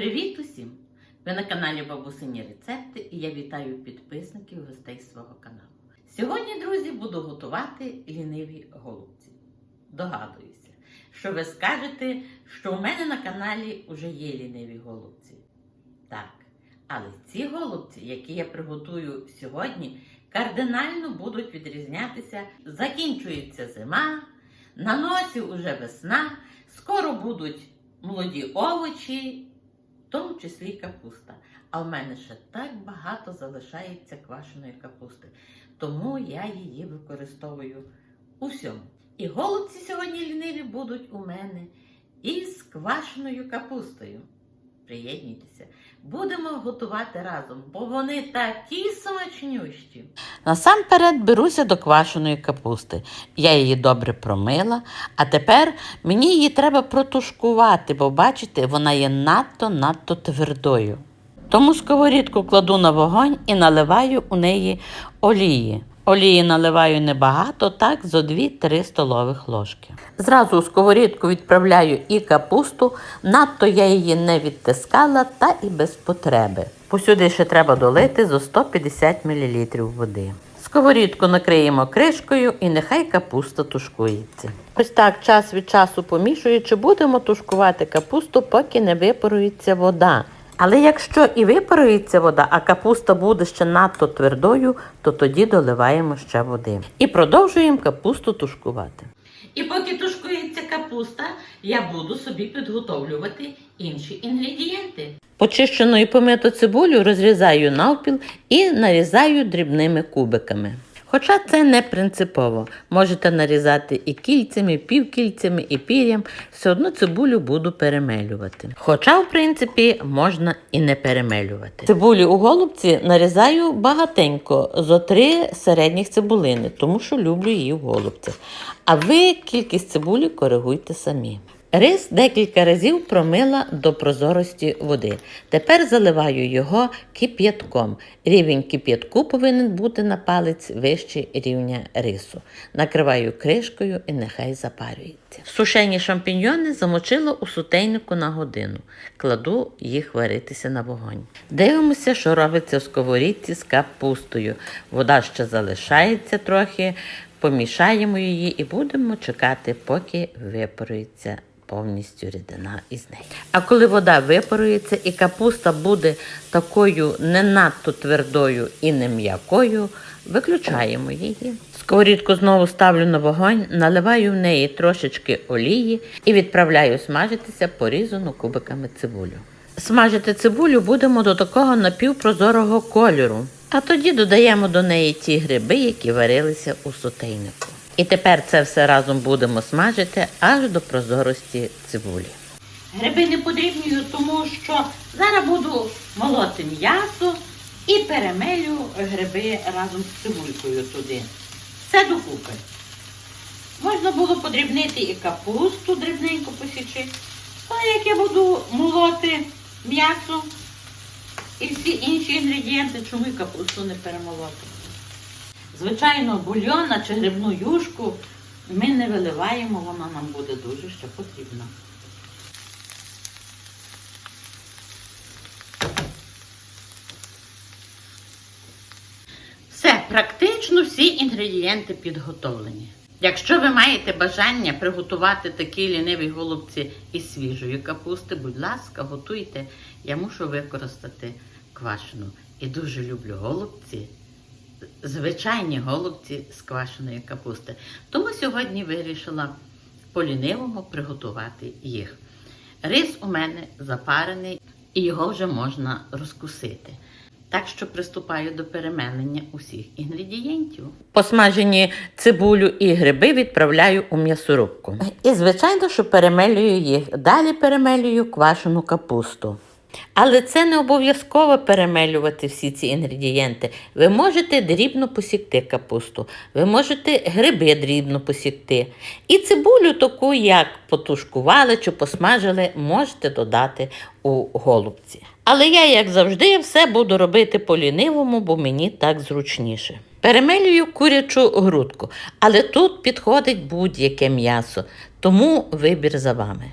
Привіт усім! Ви на каналі Бабусині Рецепти і я вітаю підписників гостей свого каналу. Сьогодні, друзі, буду готувати ліниві голубці. Догадуюся, що ви скажете, що у мене на каналі вже є ліниві голубці. Так, але ці голубці, які я приготую сьогодні, кардинально будуть відрізнятися. Закінчується зима, на носі уже весна, скоро будуть молоді овочі, в тому числі капуста. А в мене ще так багато залишається квашеної капусти, тому я її використовую у всьому. І голубці сьогодні ліниві будуть у мене із квашеною капустою. Приєднуйтеся, будемо готувати разом, бо вони такі смачнющі. Насамперед беруся до квашеної капусти. Я її добре промила, а тепер мені її треба протушкувати, бо бачите, вона є надто-надто твердою. Тому сковорідку кладу на вогонь і наливаю у неї олії. Олії наливаю небагато, так зо 2-3 столових ложки. Зразу у сковорідку відправляю і капусту, надто я її не відтискала та і без потреби. Посюди ще треба долити зо 150 мл води. Сковорідку накриємо кришкою і нехай капуста тушкується. Ось так час від часу помішуючи, будемо тушкувати капусту, поки не випарується вода. Але якщо і випарується вода, а капуста буде ще надто твердою, то тоді доливаємо ще води. І продовжуємо капусту тушкувати. І поки тушкується капуста, я буду собі підготовлювати інші інгредієнти. Почищену і помиту цибулю розрізаю навпіл і нарізаю дрібними кубиками. Хоча це не принципово. Можете нарізати і кільцями, і півкільцями, і пір'ям, все одно цибулю буду перемелювати. Хоча, в принципі, можна і не перемелювати. Цибулі у голубці нарізаю багатенько, зо три середніх цибулини, тому що люблю її в голубцях. А ви кількість цибулі коригуйте самі. Рис декілька разів промила до прозорості води. Тепер заливаю його кип'ятком. Рівень кип'ятку повинен бути на палець вище рівня рису. Накриваю кришкою і нехай запарюється. Сушені шампіньйони замочила у сутейнику на годину. Кладу їх варитися на вогонь. Дивимося, що робиться в сковорідці з капустою. Вода ще залишається трохи. Помішаємо її і будемо чекати, поки випарується повністю рідина із неї. А коли вода випарується і капуста буде такою не надто твердою і не м'якою, виключаємо її. Сковорідку знову ставлю на вогонь, наливаю в неї трошечки олії і відправляю смажитися порізану кубиками цибулю. Смажити цибулю будемо до такого напівпрозорого кольору. А тоді додаємо до неї ті гриби, які варилися у сотейнику. І тепер це все разом будемо смажити аж до прозорості цибулі. Гриби не подрібнюю, тому що зараз буду молоти м'ясо і перемелю гриби разом з цибулькою туди. Все докупи. Можна було подрібнити і капусту дрібненько посічи. Але як я буду молоти м'ясо і всі інші інгредієнти, чому і капусту не перемолоти? Звичайно, бульйона чи грибну юшку ми не виливаємо, вона нам буде дуже ще потрібна. Все, практично всі інгредієнти підготовлені. Якщо ви маєте бажання приготувати такі ліниві голубці із свіжої капусти, будь ласка, готуйте. Я мушу використати квашену. І дуже люблю голубці звичайні голубці з квашеної капусти. Тому сьогодні вирішила по-лінивому приготувати їх. Рис у мене запарений і його вже можна розкусити. Так що приступаю до перемелення усіх інгредієнтів. Посмажені цибулю і гриби відправляю у м'ясорубку. І, звичайно, що перемелюю їх. Далі перемелюю квашену капусту. Але це не обов'язково перемелювати всі ці інгредієнти. Ви можете дрібно посікти капусту, ви можете гриби дрібно посікти. І цибулю таку, як потушкували чи посмажили, можете додати у голубці. Але я, як завжди, все буду робити по-лінивому, бо мені так зручніше. Перемелюю курячу грудку, але тут підходить будь-яке м'ясо, тому вибір за вами.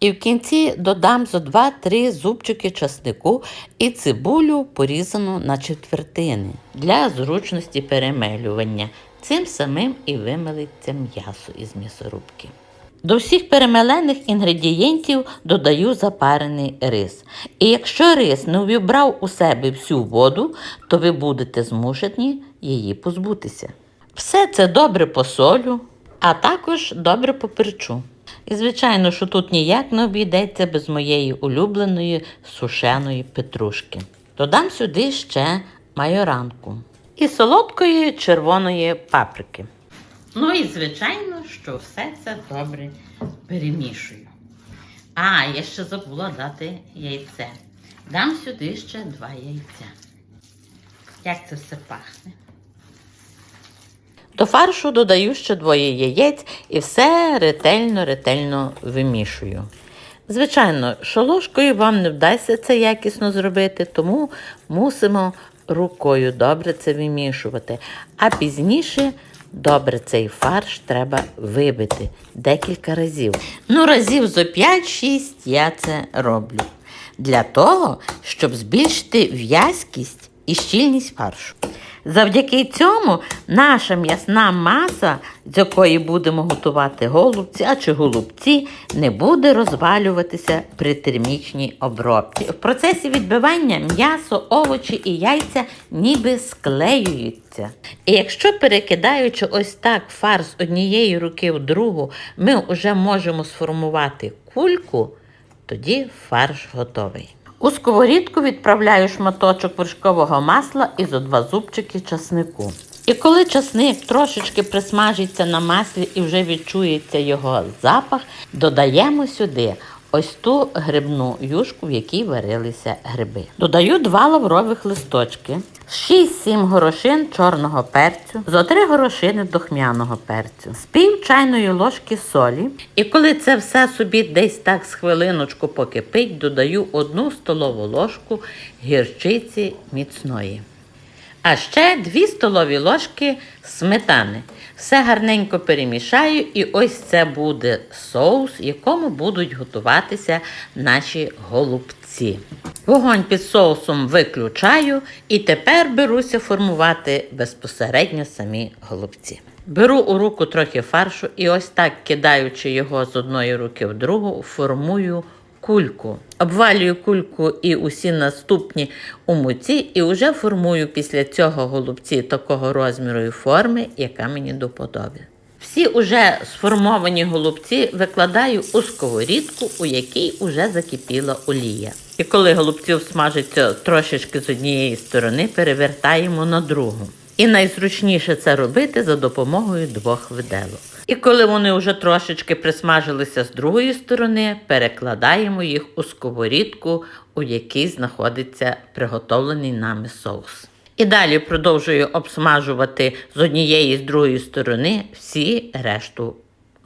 І в кінці додам зо 2-3 зубчики часнику і цибулю порізану на четвертини для зручності перемелювання. Цим самим і вимелиться м'ясо із м'ясорубки. До всіх перемелених інгредієнтів додаю запарений рис. І якщо рис не увібрав у себе всю воду, то ви будете змушені її позбутися. Все це добре посолю, а також добре поперчу. І звичайно, що тут ніяк не обійдеться без моєї улюбленої сушеної петрушки. Додам сюди ще майоранку і солодкої червоної паприки. Ну і звичайно, що все це добре перемішую. А, я ще забула дати яйце. Дам сюди ще два яйця. Як це все пахне. До фаршу додаю ще двоє яєць і все ретельно-ретельно вимішую. Звичайно, що вам не вдасться це якісно зробити, тому мусимо рукою добре це вимішувати. А пізніше добре цей фарш треба вибити декілька разів. Ну, разів зо 5-6 я це роблю. Для того, щоб збільшити в'язкість і щільність фаршу. Завдяки цьому наша м'ясна маса, з якої будемо готувати голубці, чи голубці, не буде розвалюватися при термічній обробці. В процесі відбивання м'ясо, овочі і яйця ніби склеюються. І якщо перекидаючи ось так фарш з однієї руки в другу, ми вже можемо сформувати кульку, тоді фарш готовий. У сковорідку відправляю шматочок вершкового масла і зо два зубчики часнику. І коли часник трошечки присмажиться на маслі і вже відчується його запах, додаємо сюди ось ту грибну юшку, в якій варилися гриби. Додаю два лаврових листочки, 6-7 горошин чорного перцю, зо 3 горошини духмяного перцю, з пів чайної ложки солі. І коли це все собі десь так з хвилиночку покипить, додаю одну столову ложку гірчиці міцної. А ще 2 столові ложки сметани. Все гарненько перемішаю, і ось це буде соус, якому будуть готуватися наші голубці. Вогонь під соусом виключаю і тепер беруся формувати безпосередньо самі голубці. Беру у руку трохи фаршу і ось так, кидаючи його з одної руки в другу, формую кульку. Обвалюю кульку і усі наступні у муці, і вже формую після цього голубці такого розміру і форми, яка мені до. Всі уже сформовані голубці викладаю у сковорідку, у якій уже закипіла олія. І коли голубці смажаться трошечки з однієї сторони, перевертаємо на другу. І найзручніше це робити за допомогою двох виделок. І коли вони вже трошечки присмажилися з другої сторони, перекладаємо їх у сковорідку, у якій знаходиться приготовлений нами соус. І далі продовжую обсмажувати з однієї і з другої сторони всі решту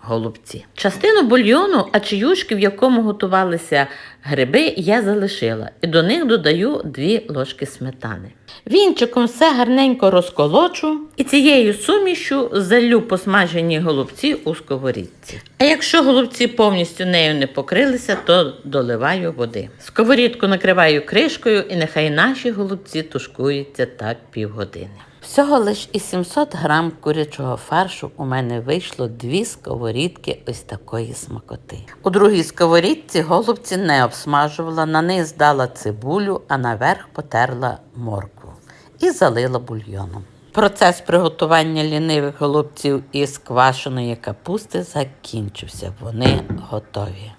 голубці. Частину бульйону, а чиюшки, в якому готувалися гриби, я залишила, і до них додаю 2 ложки сметани. Вінчиком все гарненько розколочу і цією сумішю залю посмажені голубці у сковорідці. А якщо голубці повністю нею не покрилися, то доливаю води. Сковорідку накриваю кришкою і нехай наші голубці тушкуються так півгодини. Всього лиш із 700 грам курячого фаршу у мене вийшло дві сковорідки ось такої смакоти. У другій сковорідці голубці не обсмажувала, на низ дала цибулю, а наверх потерла моркву і залила бульйоном. Процес приготування лінивих голубців із квашеної капусти закінчився. Вони готові.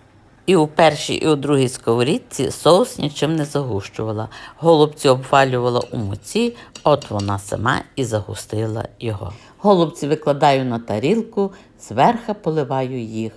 І у першій, і у другій сковорідці соус нічим не загущувала. Голубці обвалювала у муці, от вона сама і загустила його. Голубці викладаю на тарілку, зверху поливаю їх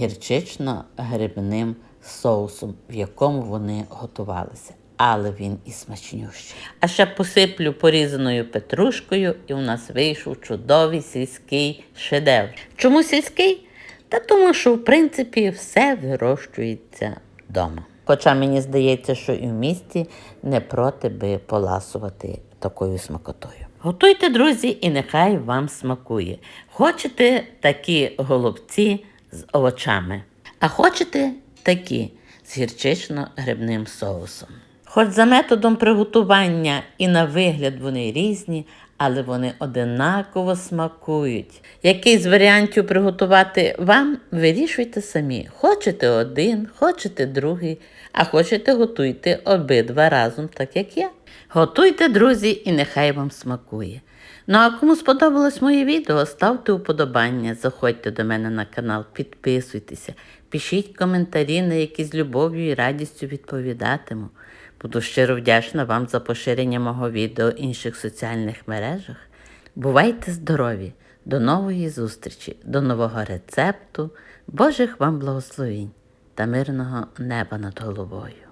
гірчично-грибним соусом, в якому вони готувалися. Але він і смачнющий. А ще посиплю порізаною петрушкою, і у нас вийшов чудовий сільський шедевр. Чому сільський? Та тому, що в принципі все вирощується вдома. Хоча мені здається, що і в місті не проти би поласувати такою смакотою. Готуйте, друзі, і нехай вам смакує. Хочете такі голубці з овочами, а хочете такі з гірчично-грибним соусом. Хоч за методом приготування і на вигляд вони різні, але вони одинаково смакують. Який з варіантів приготувати вам, вирішуйте самі. Хочете один, хочете другий, а хочете готуйте обидва разом, так як я. Готуйте, друзі, і нехай вам смакує. Ну а кому сподобалось моє відео, ставте уподобання, заходьте до мене на канал, підписуйтеся, пишіть коментарі, на які з любов'ю і радістю відповідатиму. Буду щиро вдячна вам за поширення мого відео в інших соціальних мережах. Бувайте здорові! До нової зустрічі, до нового рецепту, Божих вам благословінь та мирного неба над головою.